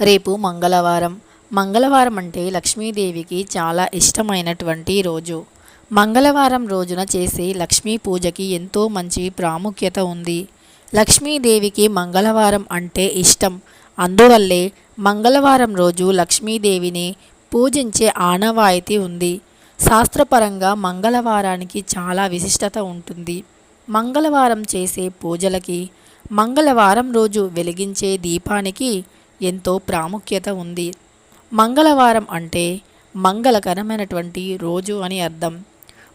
రేపు మంగళవారం. మంగళవారం అంటే లక్ష్మీదేవికి చాలా ఇష్టమైనటువంటి రోజు. మంగళవారం రోజున చేసే లక్ష్మీ పూజకి ఎంతో మంచి ప్రాముఖ్యత ఉంది. లక్ష్మీదేవికి మంగళవారం అంటే ఇష్టం. అందువల్లే మంగళవారం రోజు లక్ష్మీదేవిని పూజించే ఆనవాయితీ ఉంది. శాస్త్రపరంగా మంగళవారానికి చాలా విశిష్టత ఉంటుంది. మంగళవారం చేసే పూజలకి మంగళవారం రోజు వెలిగించే దీపానికి ఎంతో ప్రాముఖ్యత ఉంది. మంగళవారం అంటే మంగళకరమైనటువంటి రోజు అని అర్థం.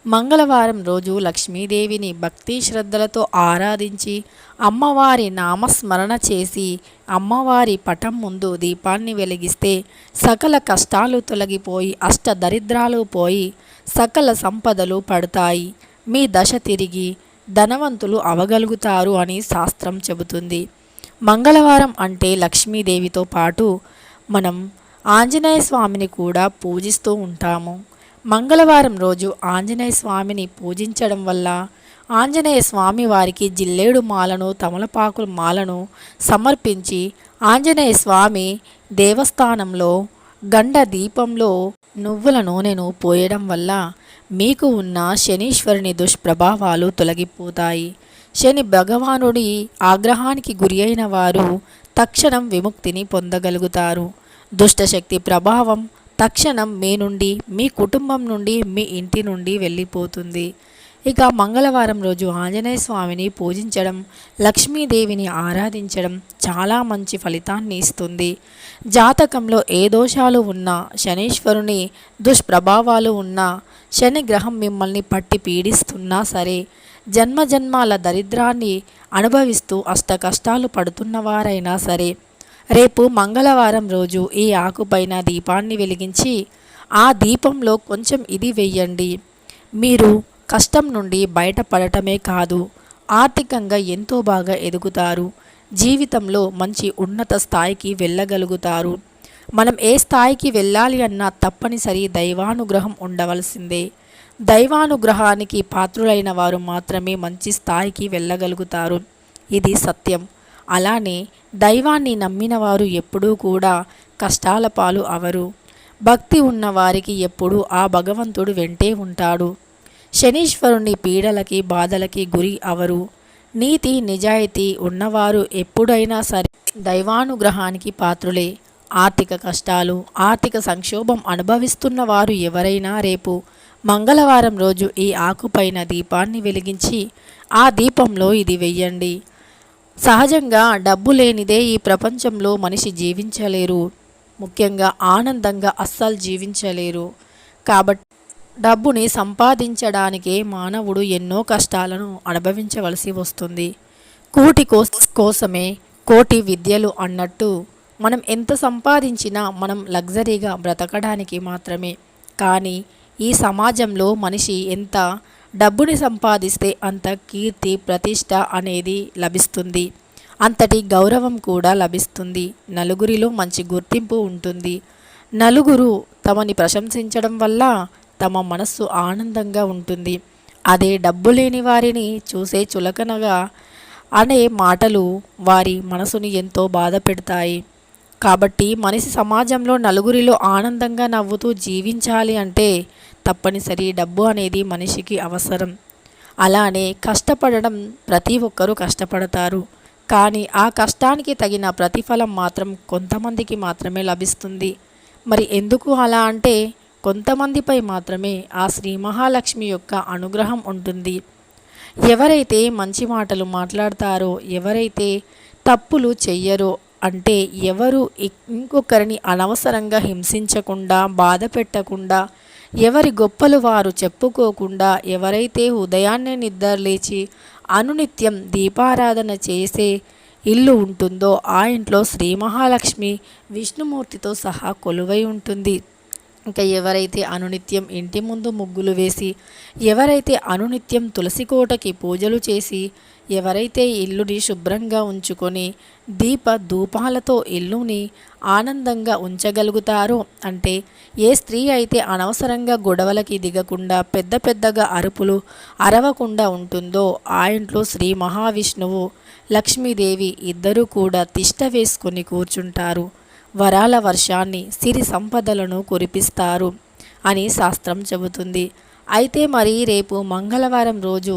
మంగళవారం రోజు లక్ష్మీదేవిని భక్తి శ్రద్ధలతో ఆరాధించి అమ్మవారి నామస్మరణ చేసి అమ్మవారి పటం ముందు దీపాన్ని వెలిగిస్తే సకల కష్టాలు తొలగిపోయి అష్ట దరిద్రాలు పోయి సకల సంపదలు పడతాయి. మీ దశ తిరిగి ధనవంతులు అవగలుగుతారు అని శాస్త్రం చెబుతుంది. మంగళవారం అంటే లక్ష్మీదేవితో పాటు మనం ఆంజనేయ స్వామిని కూడా పూజిస్తూ ఉంటాము. మంగళవారం రోజు ఆంజనేయ స్వామిని పూజించడం వల్ల ఆంజనేయ స్వామి వారికి జిల్లేడు మాలను తమలపాకుల మాలను సమర్పించి ఆంజనేయ స్వామి దేవస్థానంలో గండ దీపంలో నువ్వుల నూనెను పోయడం వల్ల మీకు ఉన్న శనీశ్వరుని దుష్ప్రభావాలు తొలగిపోతాయి. శని భగవానుడి ఆగ్రహానికి గురి అయిన వారు తక్షణం విముక్తిని పొందగలుగుతారు. దుష్టశక్తి ప్రభావం తక్షణం మీ నుండి మీ కుటుంబం నుండి మీ ఇంటి నుండి వెళ్ళిపోతుంది. ఇక మంగళవారం రోజు ఆంజనేయ స్వామిని పూజించడం లక్ష్మీదేవిని ఆరాధించడం చాలా మంచి ఫలితాన్ని ఇస్తుంది. జాతకంలో ఏ దోషాలు ఉన్నా శనీశ్వరుని దుష్ప్రభావాలు ఉన్నా శని గ్రహం మిమ్మల్ని పట్టి పీడిస్తున్నా సరే జన్మ జన్మాల దరిద్రాన్ని అనుభవిస్తూ అష్ట కష్టాలు పడుతున్నవారైనా సరే రేపు మంగళవారం రోజు ఈ ఆకుపైన దీపాన్ని వెలిగించి ఆ దీపంలో కొంచెం ఇది వెయ్యండి. మీరు కష్టం నుండి బయటపడటమే కాదు ఆర్థికంగా ఎంతో బాగా ఎదుగుతారు. జీవితంలో మంచి ఉన్నత స్థాయికి వెళ్ళగలుగుతారు. మనం ఏ స్థాయికి వెళ్ళాలి అన్నా తప్పనిసరి దైవానుగ్రహం ఉండవలసిందే. దైవానుగ్రహానికి పాత్రులైన వారు మాత్రమే మంచి స్థాయికి వెళ్ళగలుగుతారు. ఇది సత్యం. అలానే దైవాన్ని నమ్మిన వారు ఎప్పుడూ కూడా కష్టాల పాలు అవరు. భక్తి ఉన్నవారికి ఎప్పుడూ ఆ భగవంతుడు వెంటే ఉంటాడు. శనీశ్వరుని పీడలకి బాధలకి గురి అవరు. నీతి నిజాయితీ ఉన్నవారు ఎప్పుడైనా సరే దైవానుగ్రహానికి పాత్రులే. ఆర్థిక కష్టాలు ఆర్థిక సంక్షోభం అనుభవిస్తున్న వారు ఎవరైనా రేపు మంగళవారం రోజు ఈ ఆకుపైన దీపాన్ని వెలిగించి ఆ దీపంలో ఇది వెయ్యండి. సహజంగా డబ్బు లేనిదే ఈ ప్రపంచంలో మనిషి జీవించలేరు. ముఖ్యంగా ఆనందంగా అస్సలు జీవించలేరు. కాబట్టి డబ్బుని సంపాదించడానికే మానవుడు ఎన్నో కష్టాలను అనుభవించవలసి వస్తుంది. కూటి కోస్- కోసమే కోటి విద్యలు అన్నట్టు మనం ఎంత సంపాదించినా మనం లగ్జరీగా బ్రతకడానికి మాత్రమే. కానీ ఈ సమాజంలో మనిషి ఎంత డబ్బుని సంపాదిస్తే అంత కీర్తి ప్రతిష్ట అనేది లభిస్తుంది. అంతటి గౌరవం కూడా లభిస్తుంది. నలుగురిలో మంచి గుర్తింపు ఉంటుంది. నలుగురు తమని ప్రశంసించడం వల్ల తమ మనస్సు ఆనందంగా ఉంటుంది. అదే డబ్బు లేని వారిని చూసే చులకనగా అనే మాటలు వారి మనసుని ఎంతో బాధ పెడతాయి. కాబట్టి మనిషి సమాజంలో నలుగురిలో ఆనందంగా నవ్వుతూ జీవించాలి అంటే తప్పనిసరి డబ్బు అనేది మనిషికి అవసరం. అలానే కష్టపడడం ప్రతి ఒక్కరూ కష్టపడతారు. కానీ ఆ కష్టానికి తగిన ప్రతిఫలం మాత్రం కొంతమందికి మాత్రమే లభిస్తుంది. మరి ఎందుకు అలా అంటే కొంతమందిపై మాత్రమే ఆ శ్రీ మహాలక్ష్మి యొక్క అనుగ్రహం ఉంటుంది. ఎవరైతే మంచి మాటలు మాట్లాడతారో ఎవరైతే తప్పులు చెయ్యరో అంటే ఎవరు ఇంకొకరిని అనవసరంగా హింసించకుండా బాధ పెట్టకుండా ఎవరి గొప్పలు వారు చెప్పుకోకుండా ఎవరైతే ఉదయాన్నే నిద్రలేచి అనునిత్యం దీపారాధన చేసే ఇల్లు ఉంటుందో ఆ ఇంట్లో శ్రీ మహాలక్ష్మి విష్ణుమూర్తితో సహా కొలువై ఉంటుంది. ఇంకా ఎవరైతే అనునిత్యం ఇంటి ముందు ముగ్గులు వేసి ఎవరైతే అనునిత్యం తులసి కోటకి పూజలు చేసి ఎవరైతే ఇల్లుని శుభ్రంగా ఉంచుకొని దీప ధూపాలతో ఇల్లుని ఆనందంగా ఉంచగలుగుతారో. అంటే ఏ స్త్రీ అయితే అనవసరంగా గొడవలకి దిగకుండా పెద్ద పెద్దగా అరుపులు అరవకుండా ఉంటుందో ఆ ఇంట్లో శ్రీ మహావిష్ణువు లక్ష్మీదేవి ఇద్దరూ కూడా తిష్ట వేసుకొని కూర్చుంటారు. వరాల వర్షాన్ని సిరి సంపదలను కురిపిస్తారు అని శాస్త్రం చెబుతుంది. అయితే మరి రేపు మంగళవారం రోజు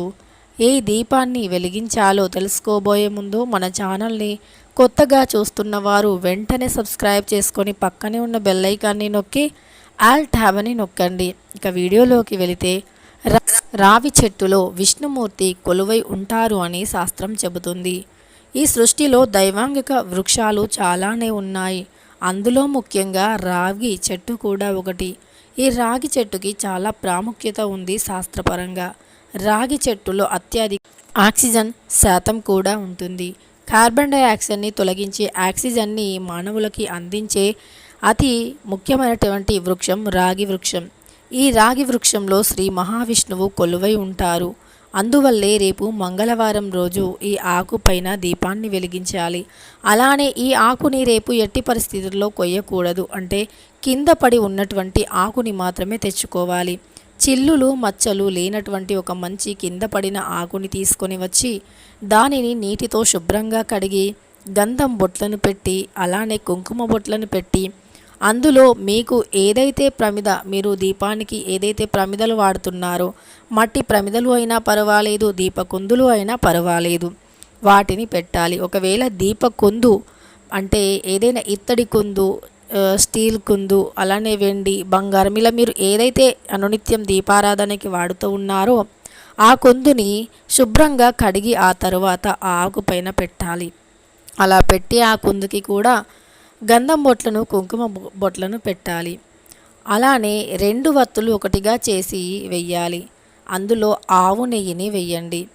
ఏ దీపాన్ని వెలిగించాలో తెలుసుకోబోయే ముందు మన ఛానల్ని కొత్తగా చూస్తున్న వారు వెంటనే సబ్స్క్రైబ్ చేసుకొని పక్కనే ఉన్న బెల్ ఐకాన్ని నొక్కి ఆల్ ట్యాబ్ అని నొక్కండి. ఇక వీడియోలోకి వెళితే రావి చెట్టులో విష్ణుమూర్తి కొలువై ఉంటారు అని శాస్త్రం చెబుతుంది. ఈ సృష్టిలో దైవాంగిక వృక్షాలు చాలానే ఉన్నాయి. అందులో ముఖ్యంగా రాగి చెట్టు కూడా ఒకటి. ఈ రాగి చెట్టుకి చాలా ప్రాముఖ్యత ఉంది శాస్త్రపరంగా. రాగి చెట్టులో అత్యధిక ఆక్సిజన్ శాతం కూడా ఉంటుంది. కార్బన్ డైఆక్సైడ్ని తొలగించి ఆక్సిజన్ని మానవులకి అందించే అతి ముఖ్యమైనటువంటి వృక్షం రాగి వృక్షం. ఈ రాగి వృక్షంలో శ్రీ మహావిష్ణువు కొలువై ఉంటారు. అందువల్లే రేపు మంగళవారం రోజు ఈ ఆకు పైన దీపాన్ని వెలిగించాలి. అలానే ఈ ఆకుని రేపు ఎట్టి పరిస్థితుల్లో కొయ్యకూడదు. అంటే కింద పడి ఉన్నటువంటి ఆకుని మాత్రమే తెచ్చుకోవాలి. చిల్లులు మచ్చలు లేనటువంటి ఒక మంచి కింద పడిన ఆకుని తీసుకొని వచ్చి దానిని నీటితో శుభ్రంగా కడిగి గంధం బొట్లను పెట్టి అలానే కుంకుమ బొట్లను పెట్టి అందులో మీకు ఏదైతే ప్రమిద మీరు దీపానికి ఏదైతే ప్రమిదలు వాడుతున్నారో మట్టి ప్రమిదలు అయినా పర్వాలేదు దీపకుందులు అయినా పర్వాలేదు. వాటిని పెట్టాలి. ఒకవేళ దీపకుందు అంటే ఏదైనా ఇత్తడి కుందు స్టీల్ కుందు అలానే వెండి బంగారం ఇలా మీరు ఏదైతే అనునిత్యం దీపారాధనకి వాడుతూ ఉన్నారో ఆ కుందుని శుభ్రంగా కడిగి ఆ తరువాత ఆ ఆకు పైన పెట్టాలి. అలా పెట్టి ఆ కుందుకి కూడా గంధం బొట్లను కుంకుమ బొట్లను పెట్టాలి. అలానే రెండు వత్తులు ఒకటిగా చేసి వెయ్యాలి. అందులో ఆవు నెయ్యిని వెయ్యండి.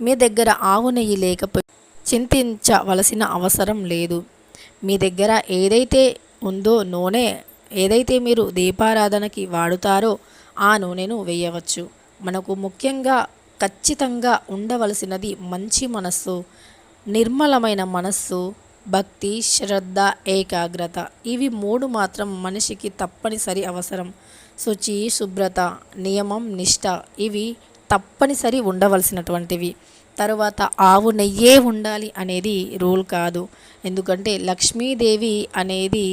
మీ దగ్గర ఆవు నెయ్యి లేకపోతే చింతించవలసిన అవసరం లేదు. మీ దగ్గర ఏదైతే ఉందో నూనె ఏదైతే మీరు దీపారాధనకి వాడుతారో ఆ నూనెను వేయవచ్చు. మనకు ముఖ్యంగా ఖచ్చితంగా ఉండవలసినది మంచి మనస్సు నిర్మలమైన మనస్సు భక్తి శ్రద్ధ ఏకాగ్రత. ఇవి మూడు మాత్రం మనిషికి తప్పనిసరి అవసరం. శుచి శుభ్రత నియమం నిష్ట. ఇవి తప్పనిసరి ఉండవలసినటువంటివి. తర్వాత ఆవు నెయ్యే ఉండాలి అనేది రూల్ కాదు. ఎందుకంటే లక్ష్మీదేవి అనేది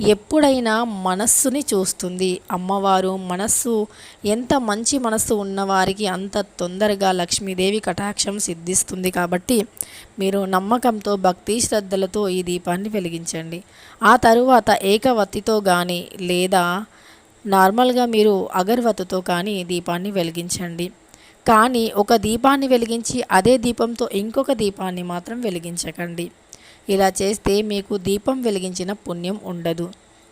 ఎప్పుడైనా మనస్సుని చూస్తుంది. అమ్మవారు మనస్సు ఎంత మంచి మనస్సు ఉన్నవారికి అంత తొందరగా లక్ష్మీదేవి కటాక్షం సిద్ధిస్తుంది కాబట్టి మీరు నమ్మకంతో భక్తి శ్రద్ధలతో ఈ దీపాన్ని వెలిగించండి. ఆ తరువాత ఏకవత్తితో కానీ లేదా నార్మల్గా మీరు అగర్వత్తుతో కానీ దీపాన్ని వెలిగించండి. కానీ ఒక దీపాన్ని వెలిగించి అదే దీపంతో ఇంకొక దీపాన్ని మాత్రం వెలిగించకండి. ఇలా చేస్తే మీకు దీపం వెలిగించిన పుణ్యం ఉండదు.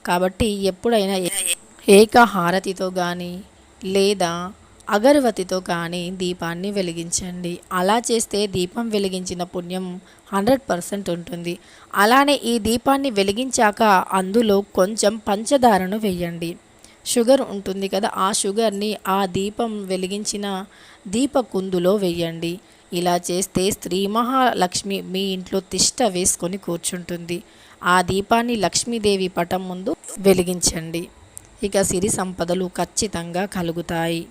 కాబట్టి ఎప్పుడైనా ఏకహారతితో ఏక హారతితో కానీ లేదా అగరవతితో కానీ దీపాన్ని వెలిగించండి. అలా చేస్తే దీపం వెలిగించిన పుణ్యం హండ్రెడ్ పర్సెంట్ ఉంటుంది. అలానే ఈ దీపాన్ని వెలిగించాక అందులో కొంచెం పంచదారను వేయండి. షుగర్ ఉంటుంది కదా ఆ షుగర్ని ఆ దీపం వెలిగించిన దీపకుందులో వేయండి. ఇలా చేస్తే స్త్రీ మహాలక్ష్మి మీ ఇంట్లో తిష్ట వేసుకొని కూర్చుంటుంది. ఆ దీపాన్ని లక్ష్మీదేవి పటం ముందు వెలిగించండి. ఇక సిరి సంపదలు ఖచ్చితంగా కలుగుతాయి.